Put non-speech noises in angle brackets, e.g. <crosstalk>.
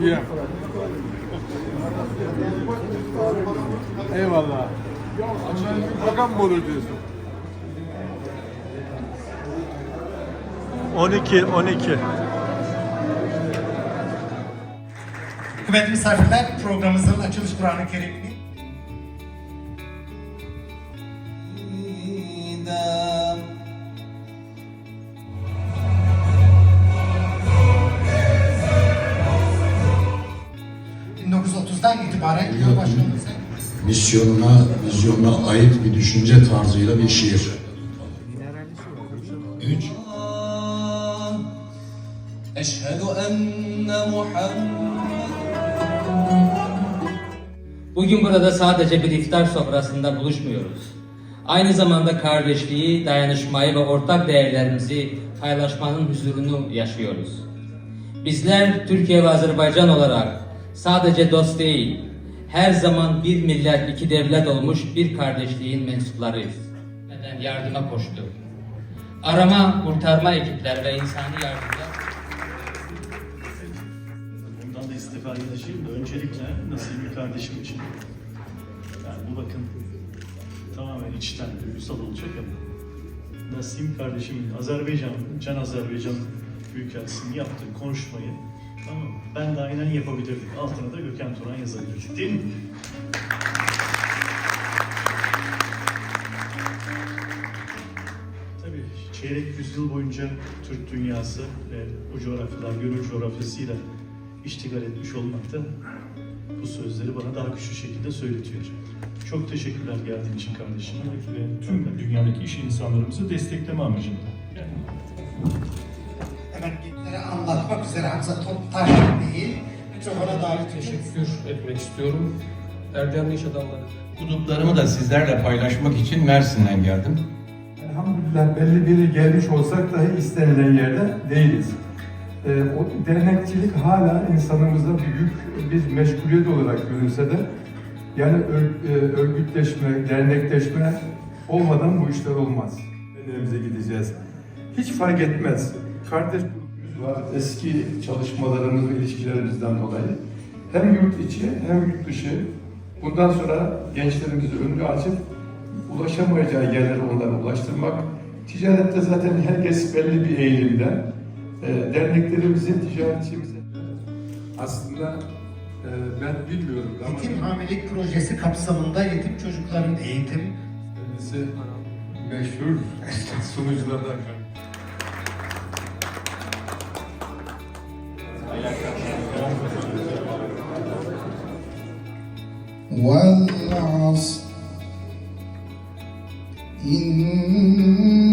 Yeah. Eyvallah. Rakam mı olur diyorsun? 12 12. Kıymetli misafirler programımızın açılış Kur'an-ı Kerim'ini misyonuna, vizyonuna ait bir düşünce tarzıyla bir şiir. Üç. Eşhedü enne Bugün burada sadece bir iftar sofrasında buluşmuyoruz. Aynı zamanda kardeşliği, dayanışmayı ve ortak değerlerimizi paylaşmanın huzurunu yaşıyoruz. Bizler Türkiye ve Azerbaycan olarak sadece dost değil, her zaman bir millet, iki devlet olmuş bir kardeşliğin mensuplarıyız. Neden yardıma koştu. Arama, kurtarma ekipler ve insani yardımlar Bundan da istifade edeceğim de öncelikle Nasimi kardeşim için. Yani bu bakın tamamen içten, duygusal olacak ama Nasim kardeşimin Azerbaycan, Can Azerbaycan Büyükelçisi'nin yaptığı konuşmayı tamam? Ben de aynen yapabilirdim. Altına da Gökhan Turan yazabilirdik değil mi? Tabii çeyrek yüzyıl boyunca Türk dünyası ve bu coğrafyalar, gönül coğrafyasıyla iştigal etmiş olmak da bu sözleri bana daha güçlü şekilde söyletiyor. Çok teşekkürler geldiğin için kardeşim. ve tüm dünyadaki iş insanlarımızı destekleme amacında. Emeklilere anlatmak üzere Hamza Toptaş değil, mikrofona davet teşekkür etmek istiyorum. Erdemli iş adamları. Kutuplarımı da sizlerle paylaşmak için Mersin'den geldim. Elhamdülillah belli biri gelmiş olsak dahi istenilen yerde değiliz. Ee, o dernekçilik hala insanımızda bir yük, bir meşguliyet olarak görünse de yani ör- e, örgütleşme, dernekleşme olmadan bu işler olmaz. Neremize gideceğiz. Hiç fark etmez. Kardeş var. Eski çalışmalarımız ve ilişkilerimizden dolayı. Hem yurt içi hem yurt dışı bundan sonra gençlerimizi önünü açıp ulaşamayacağı yerlere onlara ulaştırmak. Ticarette zaten herkes belli bir eğilimde. E, derneklerimizin ticaretçimize aslında e, ben bilmiyorum ama Yetim hamilelik projesi kapsamında yetim çocukların eğitim kendisi meşhur <laughs> sunuculardan. والعصر إن